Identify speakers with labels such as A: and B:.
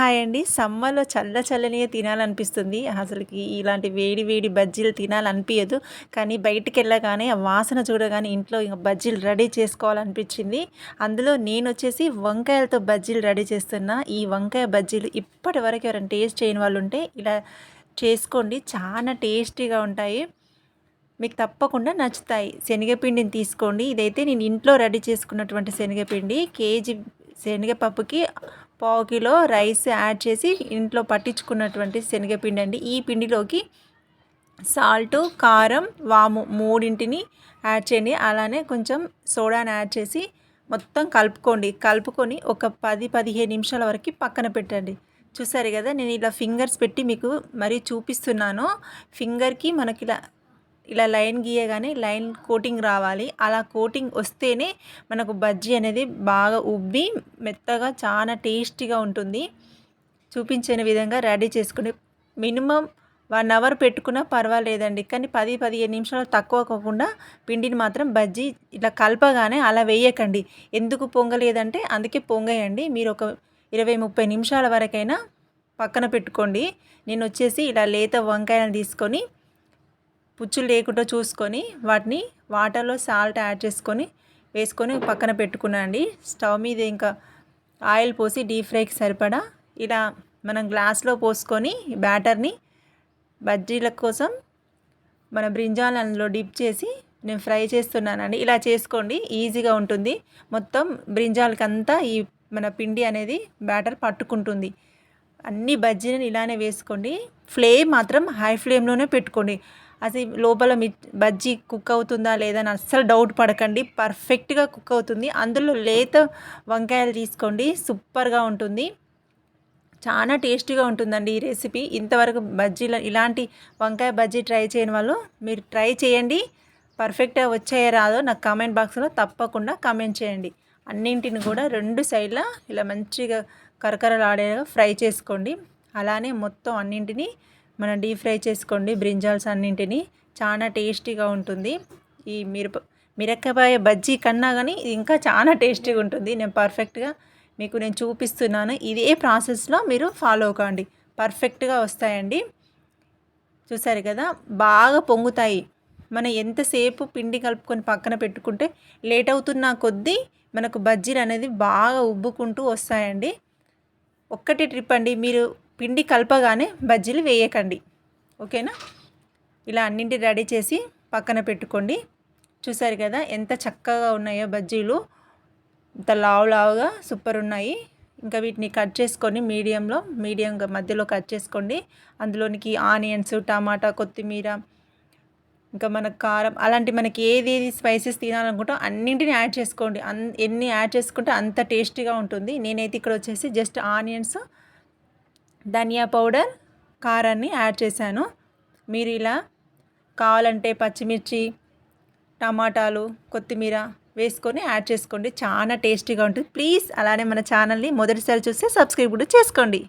A: Hi అండి. సమ్మర్లో చల్ల చల్లనియే తినాలనిపిస్తుంది. అసలుకి ఇలాంటి వేడి వేడి బజ్జీలు తినాలనిపించదు కానీ బయటికి వెళ్ళగానే ఆ వాసన చూడగానే ఇంట్లో ఇంకా బజ్జీలు రెడీ చేసుకోవాలనిపించింది. అందులో నేను వచ్చేసి వంకాయలతో బజ్జీలు రెడీ చేస్తున్నా. ఈ వంకాయ బజ్జీలు ఇప్పటి వరకు ఎవరైనా టేస్ట్ చేయని వాళ్ళు ఉంటే ఇలా చేసుకోండి. చాలా టేస్టీగా ఉంటాయి. మీకు తప్పకుండా నచ్చుతాయి. శనగపిండిని తీసుకోండి. ఇదైతే నేను ఇంట్లో రెడీ చేసుకున్నటువంటి శనగపిండి. కేజీ శనగపప్పుకి పావు కిలో రైస్ యాడ్ చేసి ఇంట్లో పట్టించుకున్నటువంటి శనగపిండి అండి. ఈ పిండిలోకి సాల్ట్ కారం వాము మూడింటిని యాడ్ చేయండి. అలానే కొంచెం సోడాని యాడ్ చేసి మొత్తం కలుపుకోండి. కలుపుకొని ఒక పది పదిహేను నిమిషాల వరకు పక్కన పెట్టండి. చూసారు కదా నేను ఇలా ఫింగర్స్ పెట్టి మీకు మరీ చూపిస్తున్నాను. ఫింగర్కి మనకి ఇలా ఇలా లైన్ గీయగానే లైన్ కోటింగ్ రావాలి. అలా కోటింగ్ వస్తేనే మనకు బజ్జీ అనేది బాగా ఉబ్బి మెత్తగా చాలా టేస్టీగా ఉంటుంది. చూపించిన విధంగా రెడీ చేసుకుని మినిమం వన్ అవర్ పెట్టుకున్నా పర్వాలేదండి. కానీ పది పదిహేను నిమిషాలు తక్కువ కాకుండా పిండిని మాత్రం బజ్జీ ఇలా కలపగానే అలా వేయకండి. ఎందుకు పొంగలేదంటే అందుకే పొంగేయండి. మీరు ఒక ఇరవై ముప్పై నిమిషాల వరకైనా పక్కన పెట్టుకోండి. నేను వచ్చేసి ఇలా లేత వంకాయలను తీసుకొని పుచ్చులు లేకుండా చూసుకొని వాటిని వాటర్లో సాల్ట్ యాడ్ చేసుకొని వేసుకొని పక్కన పెట్టుకున్నాండి స్టవ్ మీద ఇంకా ఆయిల్ పోసి డీప్ ఫ్రైకి సరిపడా ఇలా మనం గ్లాస్లో పోసుకొని బ్యాటర్ని బజ్జీల కోసం మన బ్రింజాల్ అందులో డిప్ చేసి నేను ఫ్రై చేస్తున్నానండి. ఇలా చేసుకోండి ఈజీగా ఉంటుంది. మొత్తం బ్రింజాల్కి అంతా ఈ మన పిండి అనేది బ్యాటర్ పట్టుకుంటుంది. అన్ని బజ్జీలను ఇలానే వేసుకోండి. ఫ్లేమ్ మాత్రం హై ఫ్లేమ్లోనే పెట్టుకోండి. అది లోపల మి బజ్జీ కుక్ అవుతుందా లేదా అని అస్సలు డౌట్ పడకండి. పర్ఫెక్ట్గా కుక్ అవుతుంది. అందులో లేత వంకాయలు తీసుకోండి. సూపర్గా ఉంటుంది. చాలా టేస్టీగా ఉంటుందండి ఈ రెసిపీ ఇంతవరకు బజ్జీల ఇలాంటి వంకాయ బజ్జీ ట్రై చేయని వాళ్ళు మీరు ట్రై చేయండి. పర్ఫెక్ట్గా వచ్చాయో రాదో నాకు కామెంట్ బాక్స్లో తప్పకుండా కామెంట్ చేయండి. అన్నింటిని కూడా రెండు సైడ్ల ఇలా మంచిగా కరకరలాడేలా ఫ్రై చేసుకోండి. అలానే మొత్తం అన్నింటినీ మనం డీప్ ఫ్రై చేసుకోండి. బ్రింజాల్స్ అన్నింటినీ చాలా టేస్టీగా ఉంటుంది. ఈ మిరప మిరపకాయ బజ్జీ కన్నా కానీ ఇది ఇంకా చాలా టేస్టీగా ఉంటుంది. నేను పర్ఫెక్ట్గా మీకు నేను చూపిస్తున్నాను. ఇదే ప్రాసెస్లో మీరు ఫాలో అవ్వండి. పర్ఫెక్ట్గా వస్తాయండి. చూసారు కదా? బాగా పొంగుతాయి. మనం ఎంతసేపు పిండి కలుపుకొని పక్కన పెట్టుకుంటే లేట్ అవుతున్న కొద్దీ మనకు బజ్జీలు అనేది బాగా ఉబ్బుకుంటూ వస్తాయండి. ఒక్కటి ట్రిప్ అండి. మీరు పిండి కలపగానే బజ్జీలు వేయకండి. ఓకేనా? ఇలా అన్నింటి రెడీ చేసి పక్కన పెట్టుకోండి. చూసారు కదా ఎంత చక్కగా ఉన్నాయో బజ్జీలు. ఇంత లావు లావుగా సూపర్ ఉన్నాయి. ఇంకా వీటిని కట్ చేసుకొని మీడియంలో మీడియం మధ్యలో కట్ చేసుకోండి. అందులోనికి ఆనియన్స్ టమాటా కొత్తిమీర ఇంకా మన కారం అలాంటి మనకి ఏది ఏది స్పైసెస్ తినాలనుకుంటాం అన్నింటిని యాడ్ చేసుకోండి. అన్ ఎన్ని యాడ్ చేసుకుంటే అంత టేస్టీగా ఉంటుంది. నేనైతే ఇక్కడ వచ్చేసి జస్ట్ ఆనియన్స్ ధనియా పౌడర్ కారాన్ని యాడ్ చేశాను. మీరు ఇలా కావాలంటే పచ్చిమిర్చి టమాటాలు కొత్తిమీర వేసుకొని యాడ్ చేసుకోండి. చాలా టేస్టీగా ఉంటుంది. ప్లీజ్ అలానే మన ఛానల్ని మొదటిసారి చూస్తే సబ్స్క్రైబ్ కూడా చేసుకోండి.